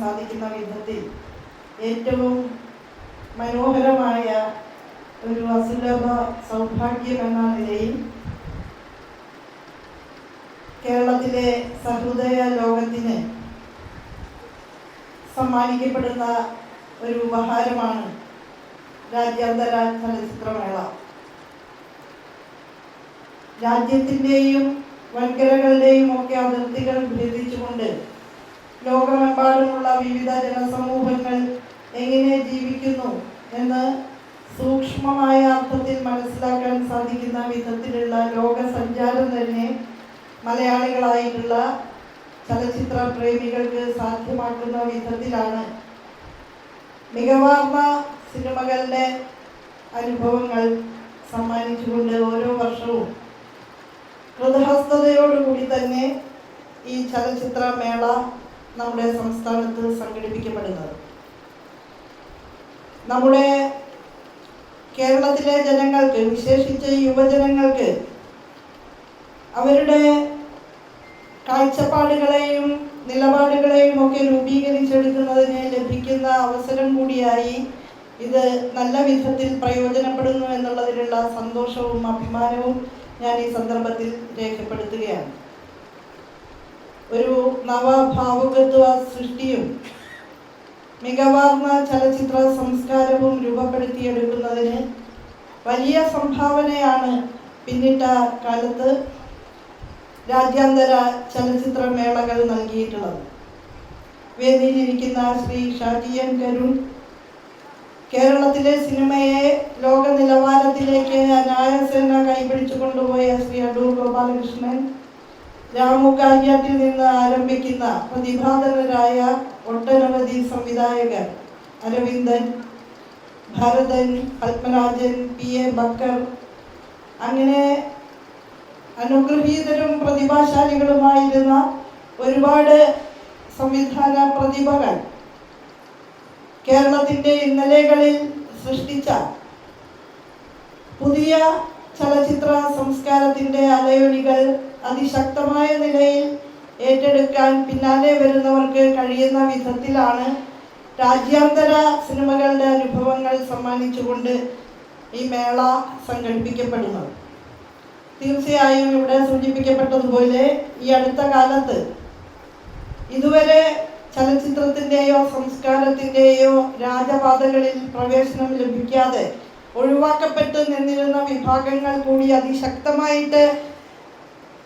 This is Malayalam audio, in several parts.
സാധിക്കുന്ന വിധത്തിൽ ഏറ്റവും മനോഹരമായ ഒരു അസുലഭ സൗഭാഗ്യം എന്ന നിലയിൽ കേരളത്തിലെ സഹൃദയ ലോകത്തിന് സമ്മാനിക്കപ്പെടുന്ന ഒരു ഉപഹാരമാണ് രാജ്യാന്തര ചലച്ചിത്രമേള രാജ്യത്തിന്റെയും വൻകരകളുടെയും ഒക്കെ അതിർത്തികൾ ഭേദിച്ചുകൊണ്ട് ലോകമെമ്പാടുമുള്ള വിവിധ ജനസമൂഹങ്ങൾ എങ്ങനെ ജീവിക്കുന്നു എന്ന് സൂക്ഷ്മമായ അർത്ഥത്തിൽ മനസ്സിലാക്കാൻ സാധിക്കുന്ന വിധത്തിലുള്ള ലോക സഞ്ചാരം തന്നെ മലയാളികളായിട്ടുള്ള ചലച്ചിത്ര പ്രേമികൾക്ക് സാധ്യമാക്കുന്ന വിധത്തിലാണ്. മികവാർന്ന സിനിമകളുടെ അനുഭവങ്ങൾ സമ്മാനിച്ചുകൊണ്ട് ഓരോ വർഷവും കൃതഹസ്തയോടുകൂടി തന്നെ ഈ ചലച്ചിത്ര മേള നമ്മുടെ സംസ്ഥാനത്ത് സംഘടിപ്പിക്കപ്പെടുന്നത്. നമ്മുടെ കേരളത്തിലെ ജനങ്ങൾക്ക് വിശേഷിച്ച് യുവജനങ്ങൾക്ക് അവരുടെ കാഴ്ചപ്പാടുകളെയും നിലപാടുകളെയും ഒക്കെ രൂപീകരിച്ചെടുക്കുന്നതിന് ലഭിക്കുന്ന അവസരം കൂടിയായി ഇത് നല്ല വിധത്തിൽ പ്രയോജനപ്പെടുന്നു എന്നുള്ളതിലുള്ള സന്തോഷവും അഭിമാനവും ഞാൻ ഈ സന്ദർഭത്തിൽ രേഖപ്പെടുത്തുകയാണ്. ഒരു നവഭാവുകത്വ സൃഷ്ടിയും മികവാർന്ന ചലച്ചിത്ര സംസ്കാരവും രൂപപ്പെടുത്തിയെടുക്കുന്നതിന് വലിയ സംഭാവനയാണ് പിന്നിട്ട കാലത്ത് രാജ്യാന്തര ചലച്ചിത്ര മേളകൾ നൽകിയിട്ടുള്ളത്. വേദിയിലിരിക്കുന്ന ശ്രീ ഷാജിയൻ കരുൺ കേരളത്തിലെ സിനിമയെ ലോക നിലവാരത്തിലേക്ക് അനായസേന കൈപിടിച്ചു കൊണ്ടുപോയ ശ്രീ അടൂർ ഗോപാലകൃഷ്ണൻ രാമു കാര്യാട്ടിൽ നിന്ന് ആരംഭിക്കുന്ന പ്രതിഭാതകരായ ഒട്ടനവധി സംവിധായകർ അരവിന്ദൻ ഭരതൻ പത്മരാജൻ പി. എ. ബക്കർ അങ്ങനെ അനുഗ്രഹീതരും പ്രതിഭാശാലികളുമായിരുന്ന ഒരുപാട് സംവിധാന പ്രതിഭകൾ കേരളത്തിന്റെ ഇന്നലകളിൽ സൃഷ്ടിച്ച പുതിയ ചലച്ചിത്ര സംസ്കാരത്തിന്റെ അലയൊലികൾ അതിശക്തമായ നിലയിൽ ഏറ്റെടുക്കാൻ പിന്നാലെ വരുന്നവർക്ക് കഴിയുന്ന വിധത്തിലാണ് രാജ്യാന്തര സിനിമകളുടെ അനുഭവങ്ങൾ സമ്മാനിച്ചുകൊണ്ട് ഈ മേള സംഘടിപ്പിക്കപ്പെടുന്നത്. തീർച്ചയായും ഇവിടെ സൂചിപ്പിക്കപ്പെട്ടതുപോലെ ഈ അടുത്ത കാലത്ത് ഇതുവരെ ചലച്ചിത്രത്തിന്റെയോ സംസ്കാരത്തിന്റെയോ രാജപാതകളിൽ പ്രവേശനം ലഭിക്കാതെ ഒഴിവാക്കപ്പെട്ട് നിന്നിരുന്ന വിഭാഗങ്ങൾ കൂടി അതിശക്തമായിട്ട്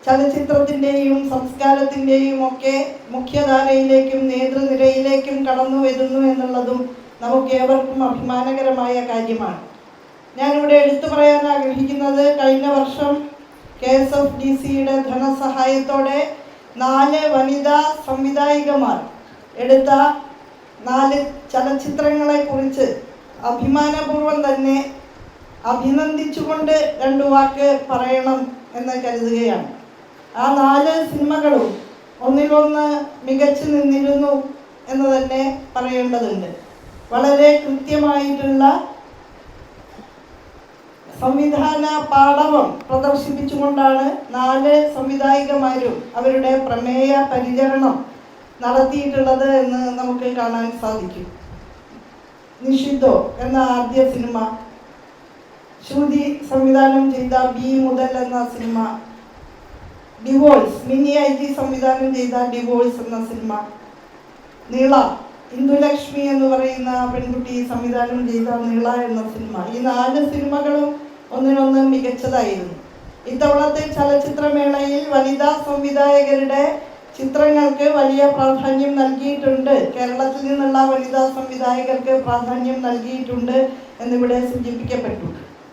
ചലച്ചിത്രത്തിന്റെയും സംസ്കാരത്തിന്റെയും ഒക്കെ മുഖ്യധാരയിലേക്കും നേതൃനിരയിലേക്കും കടന്നു വരുന്നു എന്നുള്ളതും നമുക്ക് ഏവർക്കും അഭിമാനകരമായ കാര്യമാണ്. ഞാനിവിടെ എടുത്തു പറയാൻ ആഗ്രഹിക്കുന്നത് കഴിഞ്ഞ വർഷം കെ എസ് എഫ് ഡി സിയുടെ ധനസഹായത്തോടെ നാല് വനിതാ സംവിധായികമാർ എടുത്ത നാല് ചലച്ചിത്രങ്ങളെ കുറിച്ച് അഭിമാനപൂർവം തന്നെ അഭിനന്ദിച്ചുകൊണ്ട് രണ്ടു വാക്ക് പറയണം എന്ന് കരുതുകയാണ്. ആ നാല് സിനിമകളും ഒന്നിലൊന്ന് മികച്ചു നിന്നിരുന്നു എന്ന് തന്നെ പറയേണ്ടതുണ്ട്. വളരെ കൃത്യമായിട്ടുള്ള സംവിധാന പാടവം പ്രദർശിപ്പിച്ചുകൊണ്ടാണ് നാല് സംവിധായികമാരും അവരുടെ പ്രമേയ പരിചരണം നടത്തിയിട്ടുള്ളത് എന്ന് നമുക്ക് കാണാൻ സാധിക്കും. നിഷിദ്ധോ എന്ന ആദ്യ സിനിമ ശ്രുതി സംവിധാനം ചെയ്ത ബി മുതൽ എന്ന cinema divorce Mini I G സംവിധാനം ചെയ്ത ഡിവോഴ്സ് എന്ന സിനിമ നീള. ഇന്ദുലക്ഷ്മി എന്ന് പറയുന്ന പെൺകുട്ടി സംവിധാനം ചെയ്ത നീള എന്ന സിനിമ ഈ നാല് സിനിമകളും ഒന്നിനൊന്ന് മികച്ചതായിരുന്നു. ഇത്തവണത്തെ ചലച്ചിത്രമേളയിൽ വനിതാ സംവിധായകരുടെ ചിത്രങ്ങൾക്ക് വലിയ പ്രാധാന്യം നൽകിയിട്ടുണ്ട്. കേരളത്തിൽ നിന്നുള്ള വനിതാ സംവിധായകർക്ക് പ്രാധാന്യം നൽകിയിട്ടുണ്ട് എന്നിവിടെ സൂചിപ്പിക്കപ്പെട്ടു.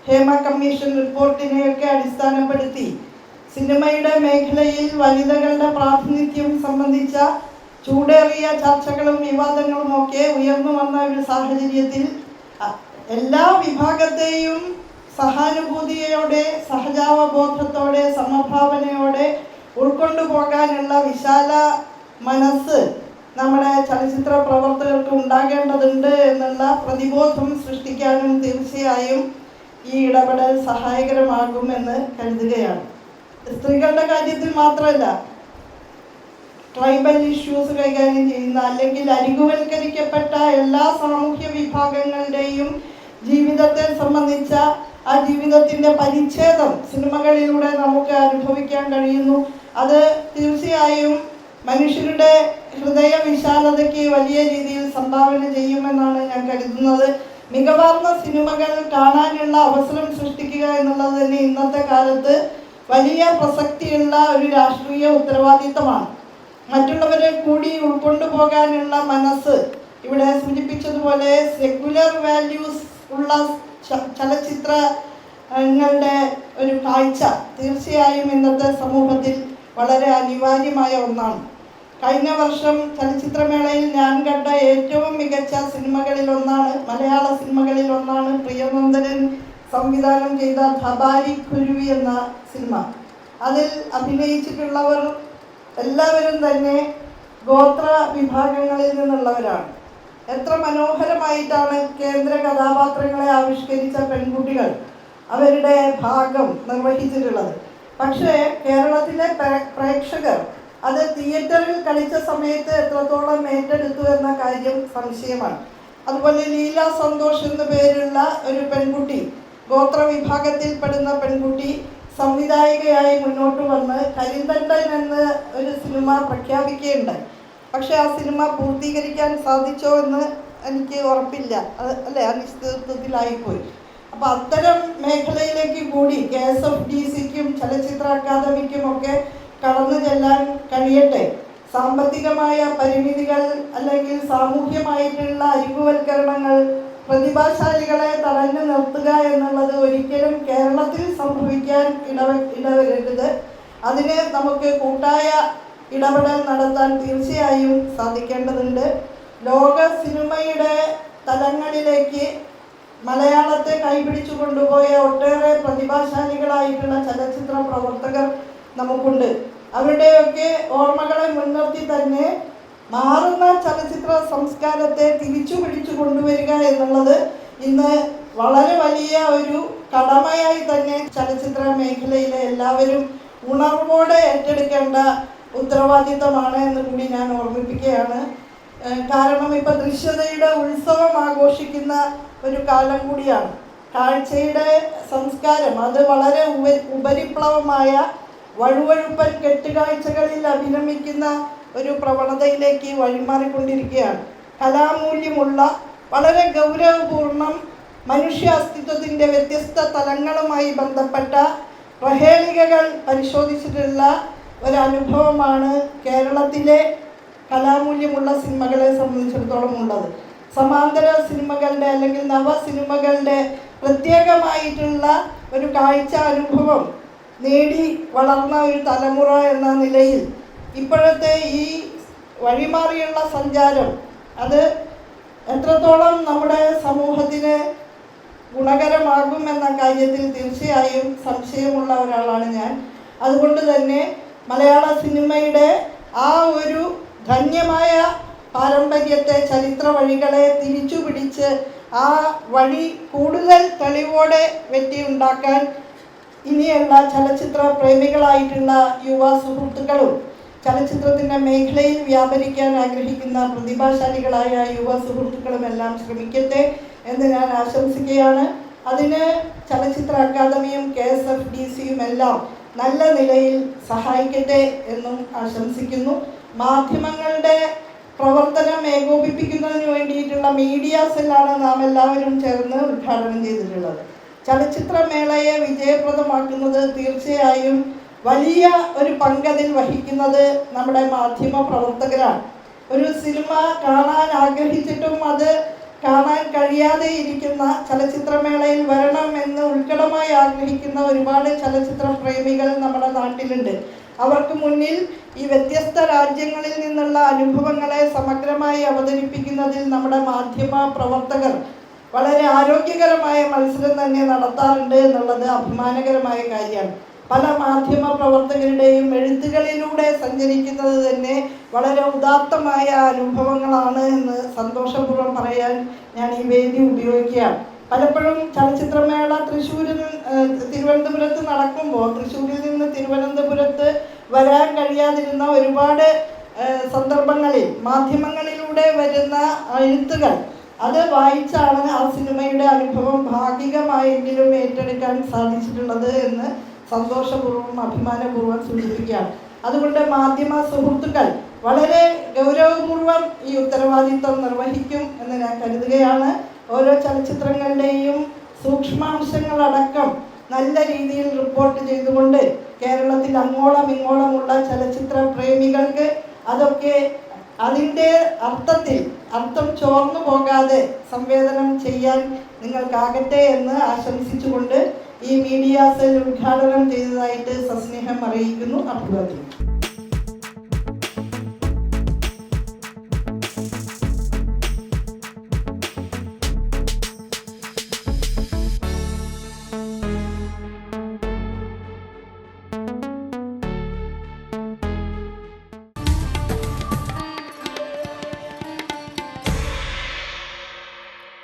ഹേമ കമ്മീഷൻ റിപ്പോർട്ടിനെയൊക്കെ അടിസ്ഥാനപ്പെടുത്തി സിനിമയുടെ മേഖലയിൽ വനിതകളുടെ പ്രാതിനിധ്യം സംബന്ധിച്ച ചൂടേറിയ ചർച്ചകളും വിവാദങ്ങളും ഒക്കെ ഉയർന്നു വന്ന ഒരു സാഹചര്യത്തിൽ എല്ലാ വിഭാഗത്തെയും സഹാനുഭൂതിയോടെ സഹജാവബോധത്തോടെ സമഭാവനയോടെ ഉൾക്കൊണ്ടു പോകാനുള്ള വിശാല മനസ്സ് നമ്മുടെ ചലച്ചിത്ര പ്രവർത്തകർക്ക് ഉണ്ടാകേണ്ടതുണ്ട് എന്നുള്ള പ്രതിബോധം സൃഷ്ടിക്കാനും തീർച്ചയായും ഈ ഇടപെടൽ സഹായകരമാകുമെന്ന് കരുതുകയാണ്. സ്ത്രീകളുടെ കാര്യത്തിൽ മാത്രമല്ല ട്രൈബൽ ഇഷ്യൂസ് കൈകാര്യം ചെയ്യുന്ന അല്ലെങ്കിൽ അരികുവൽക്കരിക്കപ്പെട്ട എല്ലാ സാമൂഹ്യ വിഭാഗങ്ങളുടെയും ജീവിതത്തെ സംബന്ധിച്ച ആ ജീവിതത്തിന്റെ പരിച്ഛേദം സിനിമകളിലൂടെ നമുക്ക് അനുഭവിക്കാൻ കഴിയുന്നു. അത് തീർച്ചയായും മനുഷ്യരുടെ ഹൃദയ വിശാലതയ്ക്ക് വലിയ രീതിയിൽ സംഭാവന ചെയ്യുമെന്നാണ് ഞാൻ കരുതുന്നത്. മികവാർന്ന സിനിമകൾ കാണാനുള്ള അവസരം സൃഷ്ടിക്കുക എന്നുള്ളത് തന്നെ ഇന്നത്തെ കാലത്ത് വലിയ പ്രസക്തിയുള്ള ഒരു രാഷ്ട്രീയ ഉത്തരവാദിത്തമാണ് മറ്റുള്ളവരെ കൂടി ഉൾക്കൊണ്ടു പോകാനുള്ള മനസ്സ് ഇവിടെ സൂചിപ്പിച്ചതുപോലെ സെക്യുലർ വാല്യൂസ് ഉള്ള ചലച്ചിത്രങ്ങളുടെ ഒരു കാഴ്ച തീർച്ചയായും ഇന്നത്തെ സമൂഹത്തിൽ വളരെ അനിവാര്യമായ ഒന്നാണ്. കഴിഞ്ഞ വർഷം ചലച്ചിത്രമേളയിൽ ഞാൻ കണ്ട ഏറ്റവും മികച്ച സിനിമകളിൽ ഒന്നാണ് മലയാള സിനിമകളിൽ ഒന്നാണ് പ്രിയനന്ദനൻ സംവിധാനം ചെയ്ത ധബാരി കുരുവി എന്ന സിനിമ. അതിൽ അഭിനയിച്ചിട്ടുള്ളവർ എല്ലാവരും തന്നെ ഗോത്ര വിഭാഗങ്ങളിൽ നിന്നുള്ളവരാണ്. എത്ര മനോഹരമായിട്ടാണ് കേന്ദ്ര കഥാപാത്രങ്ങളെ ആവിഷ്കരിച്ച പെൺകുട്ടികൾ അവരുടെ ഭാഗം നിർവഹിച്ചിട്ടുള്ളത്. പക്ഷേ കേരളത്തിലെ പ്രേക്ഷകർ അത് തിയേറ്ററിൽ കളിച്ച സമയത്ത് എത്രത്തോളം ഏറ്റെടുത്തു എന്ന കാര്യം സംശയമാണ്. അതുപോലെ ലീല സന്തോഷ് എന്ന പേരുള്ള ഒരു പെൺകുട്ടി ഗോത്ര വിഭാഗത്തിൽപ്പെടുന്ന പെൺകുട്ടി സംവിധായികയായി മുന്നോട്ട് വന്ന് കരിന്തണ്ടൻ എന്ന് ഒരു സിനിമ പ്രഖ്യാപിക്കുകയുണ്ടായി. പക്ഷെ ആ സിനിമ പൂർത്തീകരിക്കാൻ സാധിച്ചോ എന്ന് എനിക്ക് ഉറപ്പില്ല. അത് അല്ലേ? അനിശ്ചിതത്വത്തിലായിപ്പോയി. അപ്പം അത്തരം മേഖലയിലേക്ക് കൂടി കെ എസ് എഫ് ഡി സിക്കും ചലച്ചിത്ര അക്കാദമിക്കും ഒക്കെ കടന്നു ചെല്ലാൻ കഴിയട്ടെ. സാമ്പത്തികമായ പരിമിതികൾ അല്ലെങ്കിൽ സാമൂഹ്യമായിട്ടുള്ള അരികുവൽക്കരണങ്ങൾ പ്രതിഭാശാലികളെ തടഞ്ഞു നിർത്തുക എന്നുള്ളത് ഒരിക്കലും കേരളത്തിൽ സംഭവിക്കാൻ ഇടവ ഇടവരരുത്. അതിന് നമുക്ക് കൂട്ടായ ഇടപെടൽ നടത്താൻ തീർച്ചയായും സാധിക്കേണ്ടതുണ്ട്. ലോക സിനിമയുടെ തലങ്ങളിലേക്ക് മലയാളത്തെ കൈപിടിച്ചു കൊണ്ടുപോയ ഒട്ടേറെ പ്രതിഭാശാലികളായിട്ടുള്ള ചലച്ചിത്ര പ്രവർത്തകർ നമുക്കുണ്ട്. അവരുടെയൊക്കെ ഓർമ്മകളെ മുൻനിർത്തി തന്നെ മാറുന്ന ചലച്ചിത്ര സംസ്കാരത്തെ തിരിച്ചു പിടിച്ചു കൊണ്ടുവരിക എന്നുള്ളത് ഇന്ന് വളരെ വലിയ ഒരു കടമയായി തന്നെ ചലച്ചിത്ര മേഖലയിലെ എല്ലാവരും ഉണർവോടെ ഏറ്റെടുക്കേണ്ട ഉത്തരവാദിത്തമാണ് എന്ന് കൂടി ഞാൻ ഓർമ്മിപ്പിക്കുകയാണ്. കാരണം ഇപ്പം ദൃശ്യതയുടെ ഉത്സവം ആഘോഷിക്കുന്ന ഒരു കാലം കൂടിയാണ്. കാഴ്ചയുടെ സംസ്കാരം അത് വളരെ ഉപരിപ്ലവമായ വഴുവഴുപ്പൻ കെട്ടുകാഴ്ചകളിൽ അഭിനമിക്കുന്ന ഒരു പ്രവണതയിലേക്ക് വഴിമാറിക്കൊണ്ടിരിക്കുകയാണ്. കലാമൂല്യമുള്ള വളരെ ഗൗരവപൂർണം മനുഷ്യ അസ്തിത്വത്തിന്റെ വ്യത്യസ്ത തലങ്ങളുമായി ബന്ധപ്പെട്ട പ്രഹേളികകൾ പരിശോധിച്ചിട്ടുള്ള ഒരനുഭവമാണ് കേരളത്തിലെ കലാമൂല്യമുള്ള സിനിമകളെ സംബന്ധിച്ചിടത്തോളം ഉള്ളത്. സമാന്തര സിനിമകളുടെ അല്ലെങ്കിൽ നവ സിനിമകളുടെ പ്രത്യേകമായിട്ടുള്ള ഒരു കാഴ്ച അനുഭവം നേടി വളർന്ന ഒരു തലമുറ എന്ന നിലയിൽ ഇപ്പോഴത്തെ ഈ വഴിമാറിയുള്ള സഞ്ചാരം അത് എത്രത്തോളം നമ്മുടെ സമൂഹത്തിന് ഗുണകരമാകും എന്ന കാര്യത്തിൽ തീർച്ചയായും സംശയമുള്ള ഒരാളാണ് ഞാൻ. അതുകൊണ്ട് തന്നെ മലയാള സിനിമയുടെ ആ ഒരു ധന്യമായ പാരമ്പര്യത്തെ ചരിത്ര വഴികളെ തിരിച്ചു പിടിച്ച് ആ വഴി കൂടുതൽ തെളിവോടെ വെട്ടിയുണ്ടാക്കാൻ ഇനിയുള്ള ചലച്ചിത്ര പ്രേമികളായിട്ടുള്ള യുവ സുഹൃത്തുക്കളും ചലച്ചിത്രത്തിന്റെ മേഖലയിൽ വ്യാപരിക്കാൻ ആഗ്രഹിക്കുന്ന പ്രതിഭാശാലികളായ യുവ സുഹൃത്തുക്കളും എല്ലാം ശ്രമിക്കട്ടെ എന്ന് ഞാൻ ആശംസിക്കുകയാണ്. അതിന് ചലച്ചിത്ര അക്കാദമിയും കെ എസ് എഫ് ഡി സിയും എല്ലാം നല്ല നിലയിൽ സഹായിക്കട്ടെ എന്നും ആശംസിക്കുന്നു. മാധ്യമങ്ങളുടെ പ്രവർത്തനം ഏകോപിപ്പിക്കുന്നതിന് വേണ്ടിയിട്ടുള്ള മീഡിയ സെല്ലാണ് നാം എല്ലാവരും ചേർന്ന് ഉദ്ഘാടനം ചെയ്തിട്ടുള്ളത്. ചലച്ചിത്രമേളയെ വിജയപ്രദമാക്കുന്നത് തീർച്ചയായും വലിയ ഒരു പങ്കതിൽ വഹിക്കുന്നത് നമ്മുടെ മാധ്യമ പ്രവർത്തകരാണ്. ഒരു സിനിമ കാണാൻ ആഗ്രഹിച്ചിട്ടും അത് കാണാൻ കഴിയാതെ ഇരിക്കുന്ന ചലച്ചിത്രമേളയിൽ വരണം എന്ന് ഉൾക്കടമായി ആഗ്രഹിക്കുന്ന ഒരുപാട് ചലച്ചിത്ര പ്രേമികൾ നമ്മുടെ നാട്ടിലുണ്ട്. അവർക്ക് മുന്നിൽ ഈ വ്യത്യസ്ത രാജ്യങ്ങളിൽ നിന്നുള്ള അനുഭവങ്ങളെ സമഗ്രമായി അവതരിപ്പിക്കുന്നതിൽ നമ്മുടെ മാധ്യമ പ്രവർത്തകർ വളരെ ആരോഗ്യകരമായ മത്സരം തന്നെ നടത്താറുണ്ട് എന്നുള്ളത് അഭിമാനകരമായ കാര്യമാണ്. പല മാധ്യമ പ്രവർത്തകരുടെയും എഴുത്തുകളിലൂടെ സഞ്ചരിക്കുന്നത് തന്നെ വളരെ ഉദാത്തമായ അനുഭവങ്ങളാണ് എന്ന് സന്തോഷപൂർവം പറയാൻ ഞാൻ ഈ വേദി ഉപയോഗിക്കുകയാണ്. പലപ്പോഴും ചലച്ചിത്രമേള തൃശ്ശൂരിൽ തിരുവനന്തപുരത്ത് നടക്കുമ്പോൾ തൃശ്ശൂരിൽ നിന്ന് തിരുവനന്തപുരം തിരുവനന്തപുരത്ത് വരാൻ കഴിയാതിരുന്ന ഒരുപാട് സന്ദർഭങ്ങളിൽ മാധ്യമങ്ങളിലൂടെ വരുന്ന എഴുത്തുകൾ. അത് വായിച്ചാണ് ആ സിനിമയുടെ അനുഭവം ഭാഗികമായെങ്കിലും ഏറ്റെടുക്കാൻ സാധിച്ചിട്ടുള്ളത് എന്ന് സന്തോഷപൂർവം അഭിമാനപൂർവം സൂചിപ്പിക്കുകയാണ്. അതുകൊണ്ട് മാധ്യമ സുഹൃത്തുക്കൾ വളരെ ഗൗരവപൂർവം ഈ ഉത്തരവാദിത്വം നിർവഹിക്കും എന്ന് ഞാൻ കരുതുകയാണ്. ഓരോ ചലച്ചിത്രങ്ങളുടെയും സൂക്ഷ്മാംശങ്ങളടക്കം നല്ല രീതിയിൽ റിപ്പോർട്ട് ചെയ്തുകൊണ്ട് കേരളത്തിൽ അങ്ങോളം ഇങ്ങോളമുള്ള ചലച്ചിത്ര പ്രേമികൾക്ക് അതൊക്കെ അതിന്റെ അർത്ഥത്തിൽ അർത്ഥം ചോർന്നു പോകാതെ സംവേദനം ചെയ്യാൻ നിങ്ങൾക്കാകട്ടെ എന്ന് ആശംസിച്ചുകൊണ്ട് ഈ മീഡിയ സെൽ ഉദ്ഘാടനം ചെയ്തതായിട്ട് സസ്നേഹം അറിയിക്കുന്നു. അഭിവാദ്യം.